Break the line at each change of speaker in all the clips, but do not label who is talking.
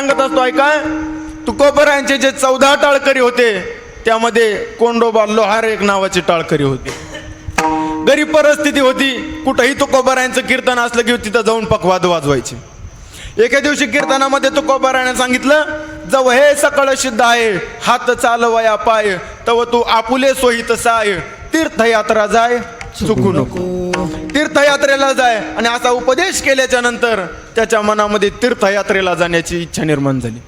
सांगत असतो ऐका. तुकोबरायांचे जे चौदा टाळकरी होते त्यामध्ये कोंडोबा लोहार एक नावाची टाळकरी होते. गरीब परिस्थिती होती. कुठंही तुकोबरायांचं कीर्तन असलं की तिथं जाऊन पकवाद वाजवायचे. एके दिवशी कीर्तनामध्ये तुकोबरायाने सांगितलं जव हे सकळ सिद्ध आहे. हात चालवया पाय. तव तू आपुले सोहित साय. तीर्थयात्रा जाय. चुकू नको. तीर्थयात्रेला जाय आणि असा उपदेश केल्याच्यानंतर त्याच्या मनामध्ये तीर्थयात्रेला जाण्याची इच्छा निर्माण झाली.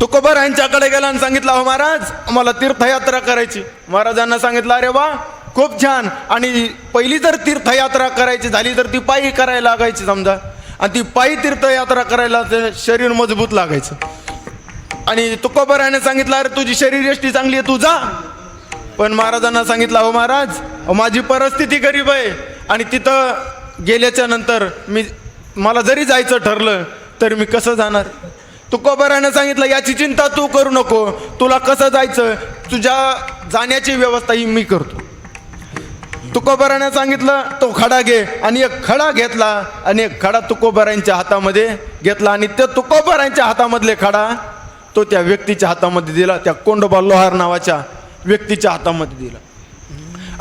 तुकोबर यांच्याकडे गेला आणि सांगितलं अहो महाराज मला तीर्थयात्रा करायची. महाराजांना सांगितलं अरे वा खूप छान. आणि पहिली जर तीर्थयात्रा करायची झाली तर ती पायी करायला लागायची समजा. आणि ती पायी तीर्थयात्रा करायला शरीर मजबूत लागायचं. आणि तुकोबर याने सांगितलं अरे तुझी शरीर यष्टी चांगली आहे तू जा. पण महाराजांना सांगितलं अहो महाराज माझी परिस्थिती गरीब आहे. आणि तिथं गेल्याच्यानंतर मी मला जरी जायचं ठरलं तर मी कसं जाणार? तुकोबरानं सांगितलं याची चिंता तू करू नको. तुला कसं जायचं? तुझ्या जाण्याची व्यवस्था ही मी करतो. तुकोबरानं सांगितलं तो खडा घे. आणि एक खडा घेतला आणि एक खडा तुकोबरांच्या हातामध्ये घेतला. आणि त्या तुकोबरांच्या हातामधले खडा तो त्या व्यक्तीच्या हातामध्ये दिला त्या कोंडोबा लोहार नावाच्या व्यक्तीच्या हातामध्ये दिला.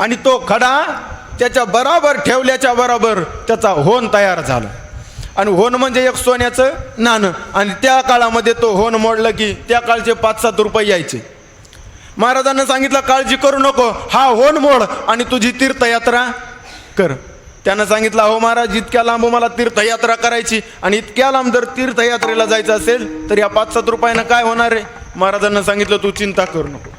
आणि तो खडा त्याच्या बराबर ठेवल्याच्या बरोबर त्याचा होन तयार झाला. आणि होन म्हणजे एक सोन्याचं नाणं. आणि त्या काळामध्ये तो होन मोडलं की त्या काळचे पाच सात रुपये यायचे. महाराजांना सांगितलं काळजी करू नको. हा होन मोड आणि तुझी तीर्थयात्रा कर. त्यानं सांगितलं हो महाराज इतक्या लांब मला तीर्थयात्रा करायची आणि इतक्या लांब जर तीर्थयात्रेला जायचं असेल तर या पाच सात रुपयानं काय होणार आहे महाराजांना सांगितलं तू चिंता करू नको.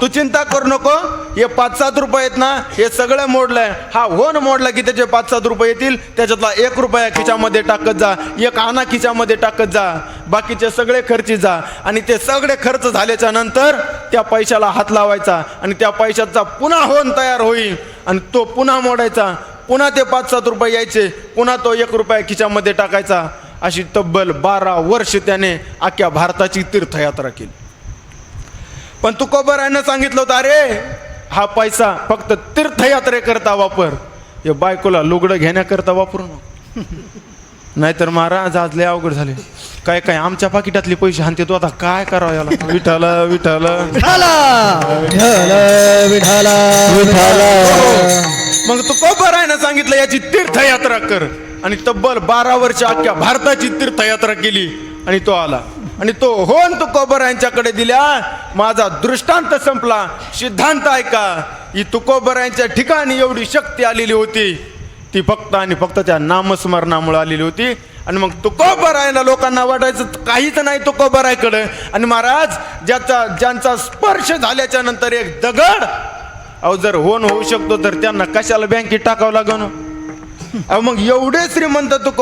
तू चिंता करू नको. हे पाच सात रुपये आहेत ना हे सगळं मोडलंय. हा होन मोडला की त्याचे पाच सात रुपये येतील त्याच्यातला एक रुपया खिच्यामध्ये टाकत जा एक आणा खिच्यामध्ये टाकत जा बाकीचे सगळे खर्ची जा. आणि ते सगळे खर्च झाल्याच्यानंतर त्या पैशाला हात लावायचा आणि त्या पैशाचा पुन्हा होन तयार होईल. आणि तो पुन्हा मोडायचा. पुन्हा ते पाच सात रुपये यायचे. पुन्हा तो एक रुपया खिच्यामध्ये टाकायचा. अशी तब्बल बारा वर्ष त्याने अख्ख्या भारताची तीर्थयात्रा केली. पण तुकोबरायनं सांगितलं होतं अरे हा पैसा फक्त तीर्थयात्रेकरता वापर. हे बायकोला लुगडं घेण्याकरता वापरू नको. नाहीतर महाराज आज लय अवघड झाले. काय काय आमच्या पाकिटातले पैसे हाणते तू आता? काय करावं याला? विठाल विठाल.
विठाला! विठाला विठाला विठाला.
मग तुकोबरायनं सांगितलं याची तीर्थयात्रा कर. आणि तब्बल बारा वर्ष अख्ख्या भारताची तीर्थयात्रा केली आणि तो आला. आणि तो होन तुकोबर यांच्याकडे दिल्या. माझा दृष्टांत संपला. सिद्धांत ऐका. ही तुकोबर यांच्या ठिकाणी एवढी शक्ती आलेली होती. ती फक्त आणि फक्त त्या नामस्मरणामुळे आलेली होती. आणि मग तुकोबरायला लोकांना वाटायचं काहीच नाही तुकोबरायकडे. आणि महाराज ज्याचा ज्यांचा स्पर्श झाल्याच्यानंतर एक दगड अहो जर होन होऊ शकतो तर त्यांना कशाला बँकेत टाकावं लागण अहो मग एवढे श्रीमंत तुको